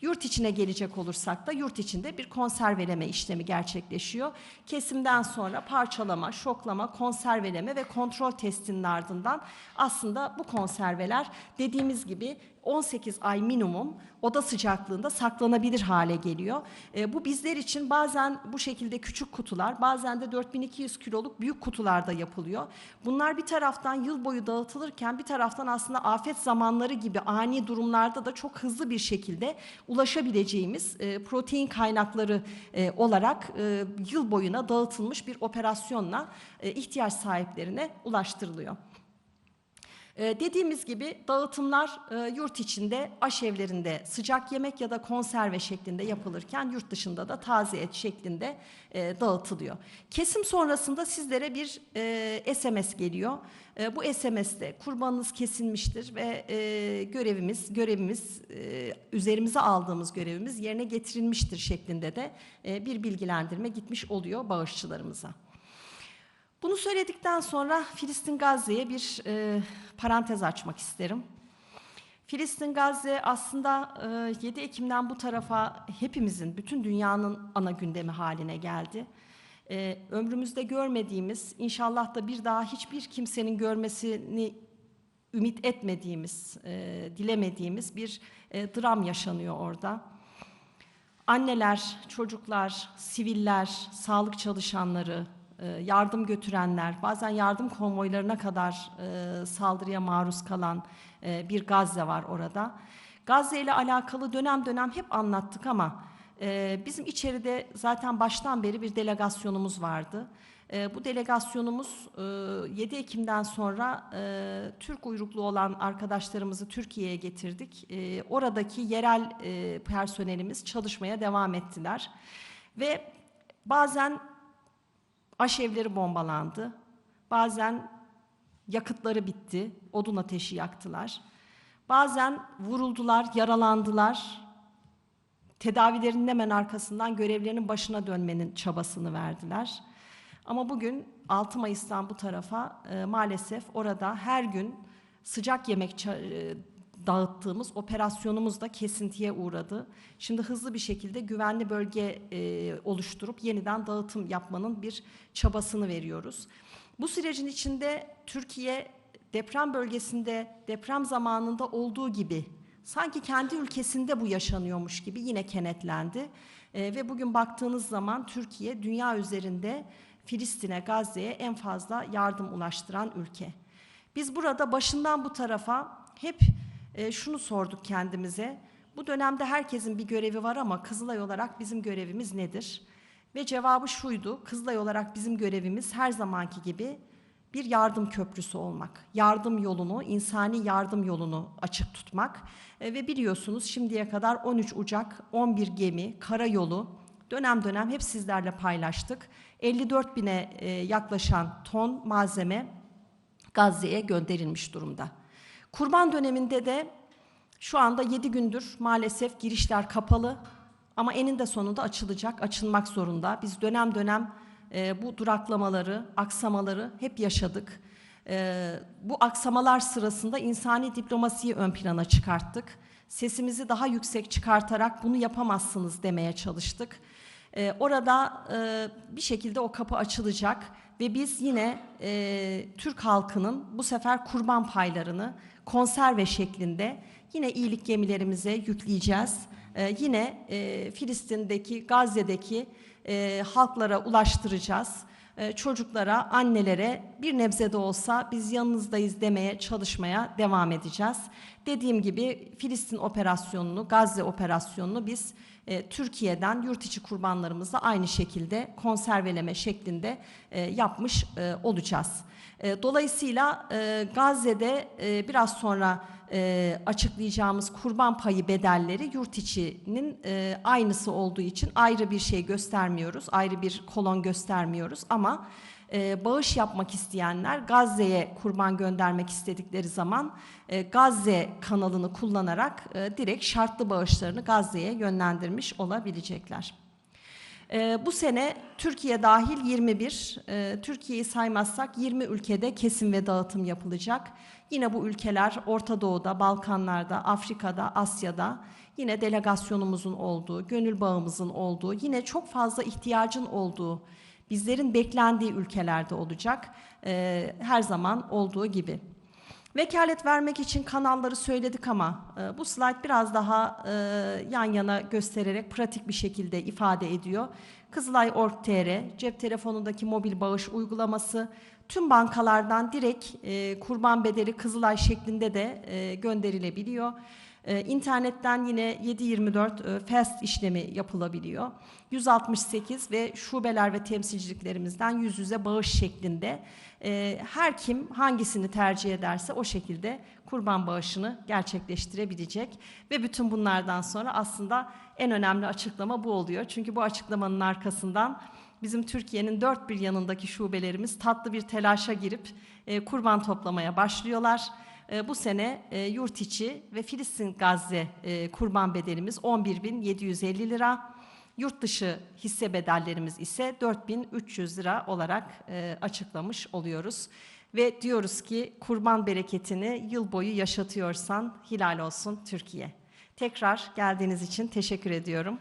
Yurt içine gelecek olursak da yurt içinde bir konserveleme işlemi gerçekleşiyor. Kesimden sonra parçalama, şoklama, konserveleme ve kontrol testinin ardından aslında bu konserveler dediğimiz gibi 18 ay minimum oda sıcaklığında saklanabilir hale geliyor. E, bu bizler için bazen bu şekilde küçük kutular, bazen de 4200 kiloluk büyük kutularda yapılıyor. Bunlar bir taraftan yıl boyu dağıtılırken bir taraftan aslında afet zamanları gibi ani durumlarda da çok hızlı bir şekilde ulaşabileceğimiz e, protein kaynakları e, olarak e, yıl boyuna dağıtılmış bir operasyonla e, ihtiyaç sahiplerine ulaştırılıyor. Ee, dediğimiz gibi dağıtımlar e, yurt içinde aşevlerinde sıcak yemek ya da konserve şeklinde yapılırken yurt dışında da taze et şeklinde e, dağıtılıyor. Kesim sonrasında sizlere bir e, SMS geliyor. E, bu SMS'te kurbanınız kesilmiştir ve e, görevimiz görevimiz e, üzerimize aldığımız görevimiz yerine getirilmiştir şeklinde de e, bir bilgilendirme gitmiş oluyor bağışçılarımıza. Bunu söyledikten sonra Filistin Gazze'ye bir e, parantez açmak isterim. Filistin Gazze aslında e, 7 Ekim'den bu tarafa hepimizin, bütün dünyanın ana gündemi haline geldi. E, ömrümüzde görmediğimiz, inşallah da bir daha hiçbir kimsenin görmesini ümit etmediğimiz, e, dilemediğimiz bir e, dram yaşanıyor orada. Anneler, çocuklar, siviller, sağlık çalışanları, yardım götürenler, bazen yardım konvoylarına kadar e, saldırıya maruz kalan e, bir Gazze var orada. Gazze ile alakalı dönem dönem hep anlattık ama bizim içeride zaten baştan beri bir delegasyonumuz vardı. Bu delegasyonumuz 7 Ekim'den sonra Türk uyruklu olan arkadaşlarımızı Türkiye'ye getirdik. Oradaki yerel personelimiz çalışmaya devam ettiler. Ve bazen Aşevleri bombalandı. Bazen yakıtları bitti, odun ateşi yaktılar. Bazen vuruldular, yaralandılar. Tedavilerinin hemen arkasından görevlerinin başına dönmenin çabasını verdiler. Ama bugün 6 Mayıs'tan bu tarafa e, maalesef orada her gün sıcak yemek e, dağıttığımız operasyonumuz da kesintiye uğradı. Şimdi hızlı bir şekilde güvenli bölge e, oluşturup yeniden dağıtım yapmanın bir çabasını veriyoruz. Bu sürecin içinde Türkiye deprem bölgesinde deprem zamanında olduğu gibi sanki kendi ülkesinde bu yaşanıyormuş gibi yine kenetlendi. E, ve bugün baktığınız zaman Türkiye dünya üzerinde Filistin'e, Gazze'ye en fazla yardım ulaştıran ülke. Biz burada başından bu tarafa hep e, şunu sorduk kendimize. Bu dönemde herkesin bir görevi var ama Kızılay olarak bizim görevimiz nedir? Ve cevabı şuydu. Kızılay olarak bizim görevimiz her zamanki gibi bir yardım köprüsü olmak. Yardım yolunu, insani yardım yolunu açık tutmak. E, ve biliyorsunuz şimdiye kadar 13 uçak, 11 gemi, karayolu dönem dönem hep sizlerle paylaştık. 54 bine e, yaklaşan ton malzeme Gazze'ye gönderilmiş durumda. Kurban döneminde de şu anda 7 gündür maalesef girişler kapalı ama eninde sonunda açılacak, açılmak zorunda. Biz dönem dönem e, bu duraklamaları, aksamaları hep yaşadık. E, bu aksamalar sırasında insani diplomasiyi ön plana çıkarttık. Sesimizi daha yüksek çıkartarak bunu yapamazsınız demeye çalıştık. E, orada e, bir şekilde o kapı açılacak ve biz yine e, Türk halkının bu sefer kurban paylarını konserve şeklinde yine iyilik gemilerimize yükleyeceğiz. Ee, yine e, Filistin'deki, Gazze'deki e, halklara ulaştıracağız. E, çocuklara, annelere bir nebze de olsa biz yanınızdayız demeye çalışmaya devam edeceğiz. Dediğim gibi Filistin operasyonunu, Gazze operasyonunu biz e, Türkiye'den yurt içi kurbanlarımızla aynı şekilde konserveleme şeklinde e, yapmış e, olacağız. Dolayısıyla Gazze'de biraz sonra açıklayacağımız kurban payı bedelleri yurt içinin aynısı olduğu için ayrı bir şey göstermiyoruz, ayrı bir kolon göstermiyoruz ama e, bağış yapmak isteyenler Gazze'ye kurban göndermek istedikleri zaman e, Gazze kanalını kullanarak e, direkt şartlı bağışlarını Gazze'ye yönlendirmiş olabilecekler. Ee, bu sene Türkiye dahil 21, e, Türkiye'yi saymazsak 20 ülkede kesim ve dağıtım yapılacak. Yine bu ülkeler Orta Doğu'da, Balkanlar'da, Afrika'da, Asya'da yine delegasyonumuzun olduğu, gönül bağımızın olduğu, yine çok fazla ihtiyacın olduğu, bizlerin beklendiği ülkelerde olacak. Ee, her zaman olduğu gibi. Vekalet vermek için kanalları söyledik ama e, bu slide biraz daha e, yan yana göstererek pratik bir şekilde ifade ediyor. Kızılay.org.tr, cep telefonundaki mobil bağış uygulaması, tüm bankalardan direkt e, kurban bedeli Kızılay şeklinde de e, gönderilebiliyor. E, İnternetten yine 724 e, fast işlemi yapılabiliyor. 168 ve şubeler ve temsilciliklerimizden yüz yüze bağış şeklinde e, her kim hangisini tercih ederse o şekilde kurban bağışını gerçekleştirebilecek. Ve bütün bunlardan sonra aslında en önemli açıklama bu oluyor. Çünkü bu açıklamanın arkasından bizim Türkiye'nin dört bir yanındaki şubelerimiz tatlı bir telaşa girip e, kurban toplamaya başlıyorlar. E, bu sene e, yurt içi ve Filistin Gazze e, kurban bedelimiz 11.750 lira. Yurt dışı hisse bedellerimiz ise 4300 lira olarak e, açıklamış oluyoruz. Ve diyoruz ki kurban bereketini yıl boyu yaşatıyorsan hilal olsun Türkiye. Tekrar geldiğiniz için teşekkür ediyorum.